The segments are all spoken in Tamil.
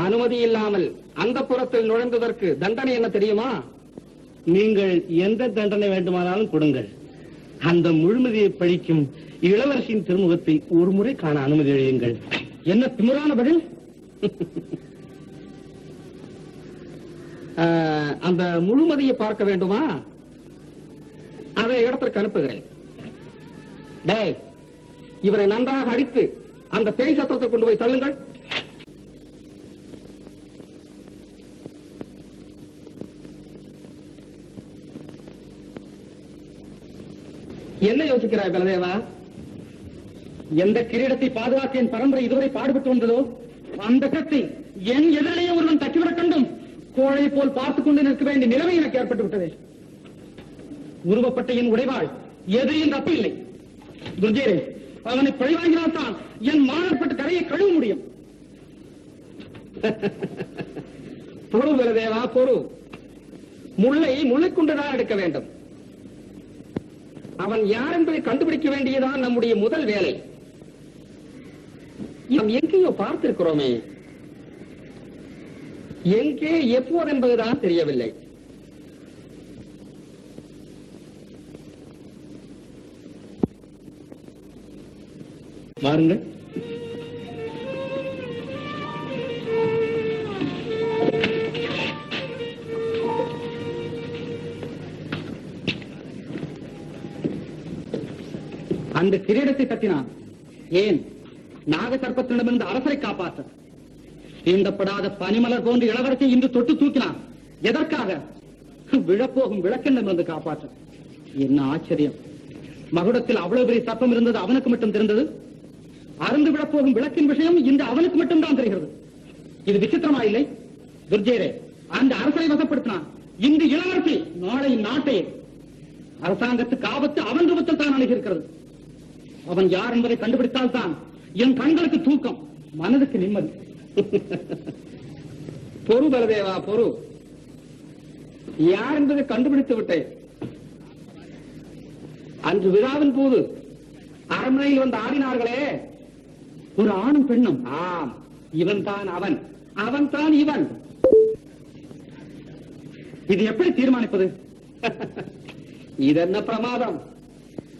அனுமதி இல்லாமல் அந்த புறத்தில் நுழைந்ததற்கு தண்டனை என்ன தெரியுமா? நீங்கள் எந்த தண்டனை வேண்டுமானாலும் கொடுங்கள். அந்த முழுமதியை பழிக்கும் இளவரசியின் திருமுகத்தை ஒரு முறை காண அனுமதி அழியுங்கள் என்ன திமுறான பதில்? ஆஹ், அந்த முழுமதியை பார்க்க வேண்டுமா? அதை இடத்திற்கு அனுப்புகிறேன். டே இவரை நன்றாக அடித்து அந்த பேய் சத்திரத்தை கொண்டு போய் தள்ளுங்கள். என்ன யோசிக்கிறாய் பலதேவா? எந்த கிரீடத்தை பாதுகாக்க என் பரம்பரை இதுவரை பாடுபட்டு வந்ததோ அந்த கத்தை என் எதிரிலேயே ஒருவன் தக்கிவிடக் கண்டும் கோழை போல் பார்த்துக் கொண்டு நிற்க வேண்டிய நிலைமை எனக்கு ஏற்பட்டு விட்டது. உருவப்பட்ட என் உடைவாள் எதிரியின் தப்பு இல்லை. துர்ஜேரே அவனை பழிவாங்கினால்தான் என் மானப்பட்ட கரையை கழுவ முடியும். பொறு பலதேவா பொறு. முல்லை முல்லை கொண்டுதான் எடுக்க வேண்டும். அவன் யார் என்பதை கண்டுபிடிக்க வேண்டியதான் நம்முடைய முதல் வேலை. நாம் எங்கேயோ பார்த்திருக்கிறோமே. எங்கே எப்போது என்பதுதான் தெரியவில்லை. பாருங்கள். அந்த கிரீடத்தை தட்டினான் ஏன்? நாக சர்ப்பத்திடமிருந்து அரசரை காப்பாற்ற. தீண்டப்படாத பனிமலர் போன்ற இளவரசை இன்று தொட்டு தூக்கினான். எதற்காக? விழப்போகும் விளக்கெண்ணமிருந்து காப்பாற்ற. என்ன ஆச்சரியம். மகுடத்தில் அவ்வளவு பெரிய சர்ப்பம் இருந்தது அவனுக்கு மட்டும் தெரிந்தது? அறந்து விழப்போகும் விளக்கின் விஷயம் இன்று அவனுக்கு மட்டும் தான் தெரிகிறது. இது விசித்திரமா இல்லை? துர்ஜேரே அந்த அரசரை வசப்படுத்தினான். இன்று இளவரசி நாளை நாட்டை. அரசாங்கத்துக்கு ஆபத்து அவன் ரூபத்தில் தான் அணுகியிருக்கிறது அவன் யார் என்பதை கண்டுபிடித்தால் தான் என் கண்களுக்கு தூக்கம் மனதுக்கு நிம்மதி. பொறு பலதேவா பொறு. யார் என்பதை கண்டுபிடித்து விட்டேன். அன்று விழாவின் போது அரண்மனையில் வந்து ஆடினார்களே ஒரு ஆணும் பெண்ணும். ஆம் இவன் தான் அவன். அவன் தான் இவன் இது எப்படி தீர்மானிப்பது? இது என்ன பிரமாதம்?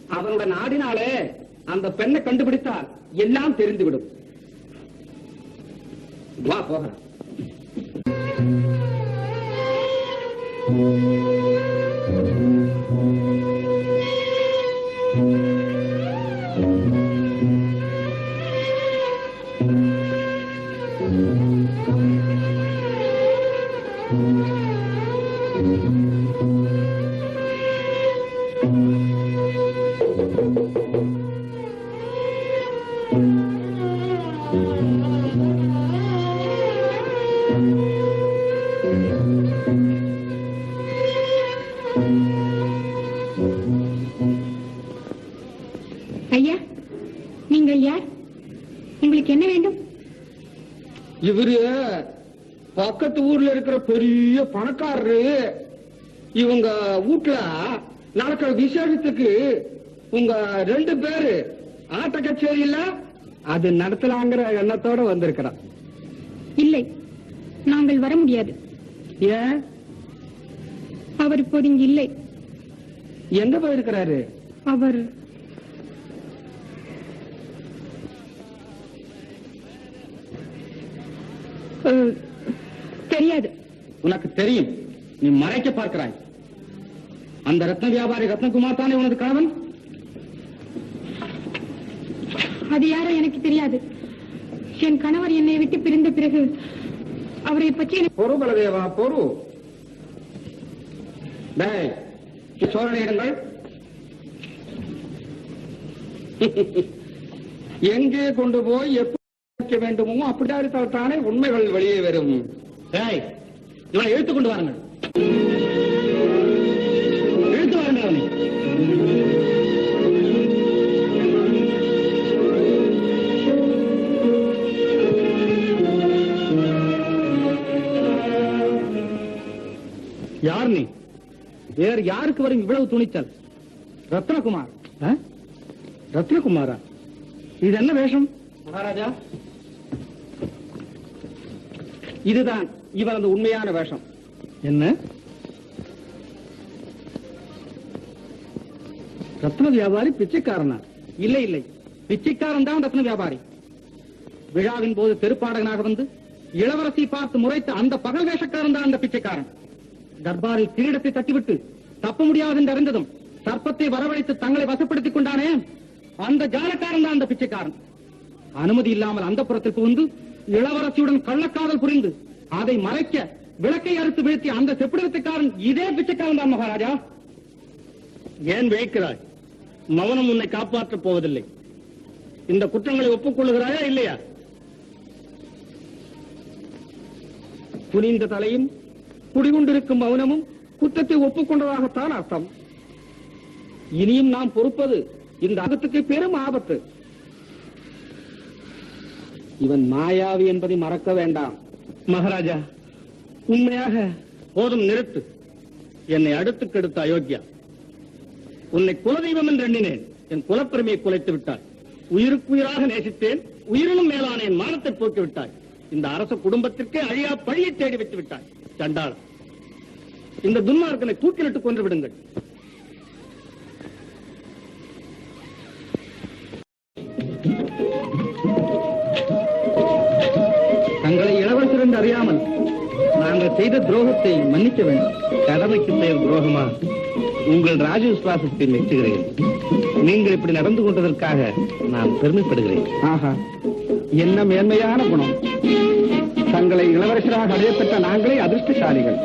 அவனுடன் ஆடினாலே அந்த பெண்ணை கண்டுபிடித்தால் எல்லாம் தெரிந்துவிடும். வா போகலாம். ஐயா நீங்கள் யார்? உங்களுக்கு என்ன வேண்டும்? இவரு பக்கத்து ஊர்ல இருக்கிற பெரிய பணக்காரரு. இவங்க வீட்டுல நடக்கிற விசேஷத்துக்கு உங்க ரெண்டு பேரு ஆட்ட கச்சேரி இல்ல அது நடத்தலாங்கிற எண்ணத்தோட வந்திருக்கிறான் இல்லை நாங்கள் வர முடியாது. ஏன்? அவர் இப்போது இங்கு இல்லை. எங்க போயிருக்கிறாரு? அவர் உனக்கு தெரியும். நீ மறைக்க பார்க்கிறாய். அந்த ரத்ன வியாபாரி ரத்னகுமார் தானே உனது கணவன்? அது யாரோ எனக்கு தெரியாது. என் கணவர் என்னை விட்டு பிரிந்த பிறகு அவரை பற்றி பொறு பலதேவா பொறு. டேய் சோழனிடுங்கள் எங்கே கொண்டு போய் எப்படி வேண்டுமோ அப்படி தானே உண்மைகள் வெளியே வரும். இவனை இழுத்து கொண்டு வாருங்கள். இழுத்து வாருங்கள் அவனை. யார் நீ? வேறு யாருக்கு வரும் இவ்வளவு துணிச்சல்? ரத்னகுமார். ரத்னகுமாரா? இது என்ன வேஷம்? மகாராஜா இதுதான் இவரது உண்மையான வேஷம். என்ன? ரத்ன வியாபாரி பிச்சைக்காரனா? இல்லை இல்லை. பிச்சைக்காரன் தான் ரத்ன வியாபாரி. விழாவின் போது தெருப்பாடகனாக வந்து இளவரசி பார்த்து முறைத்த அந்த பகல் வேஷக்காரன் தான் அந்த பிச்சைக்காரன். தர்பாரில் கிரீடத்தை தட்டிவிட்டு தப்ப முடியாது என்று அறிந்ததும் சர்ப்பத்தை வரவழைத்து தங்களை வசப்படுத்திக் கொண்டானே அந்த ஜாலக்காரன் தான் அந்த பிச்சைக்காரன். அனுமதி இல்லாமல் அந்த புறத்தில் புகுந்து இளவரசியுடன் கள்ளக்காதல் புரிந்து அதை மறைக்க விளக்கை அறுத்து வீழ்த்திய அந்த செப்பிடத்துக்காரன் இதே பிச்சைக்காரன் தான் மகாராஜா. ஏன் விழிக்கிறாய்? மௌனம் உன்னை காப்பாற்றப் போவதில்லை. இந்த குற்றங்களை ஒப்புக்கொள்ளுகிறாயா இல்லையா? துணிந்த தலையும் குடிகொண்டிருக்கும் மௌனமும் குற்றத்தை ஒப்புக்கொண்டதாகத்தான் அர்த்தம். இனியும் நாம் பொறுப்பது இந்த அகத்துக்கு பெரும் ஆபத்து. இவன் மாயாவி என்பதை மறக்க வேண்டாம். மகாராஜா உண்மையாக போதும் நிறுத்து. என்னை அடுத்து கெடுத்த அயோக்கியா உன்னை குலதெய்வம் என்று எண்ணினேன். என் குலப்பெருமையை குலைத்து விட்டாய். உயிருக்கு உயிராக நேசித்தேன். உயிரினும் மேலான என் மானத்தை போக்கி விட்டாய். இந்த அரச குடும்பத்திற்கே அழியா பழியை தேடி வைத்து விட்டாய். சண்டாளம் இந்த துன்மார்க்கனை தூக்கிலிட்டு கொன்று விடுங்கள். செய்த துரோகத்தை மன்னிக்க வேண்டும். கடமைக்கு பெயர் துரோகமா? உங்கள் ராஜ விசுவாசத்தை மெச்சுகிறேன் நீங்கள் இப்படி நடந்து கொண்டதற்காக நான் பெருமைப்படுகிறேன். ஆஹா. என்ன மேன்மையான குணம். தங்களை இளவரசராக அடையப்பட்ட நாங்களே அதிர்ஷ்டசாலிகள்.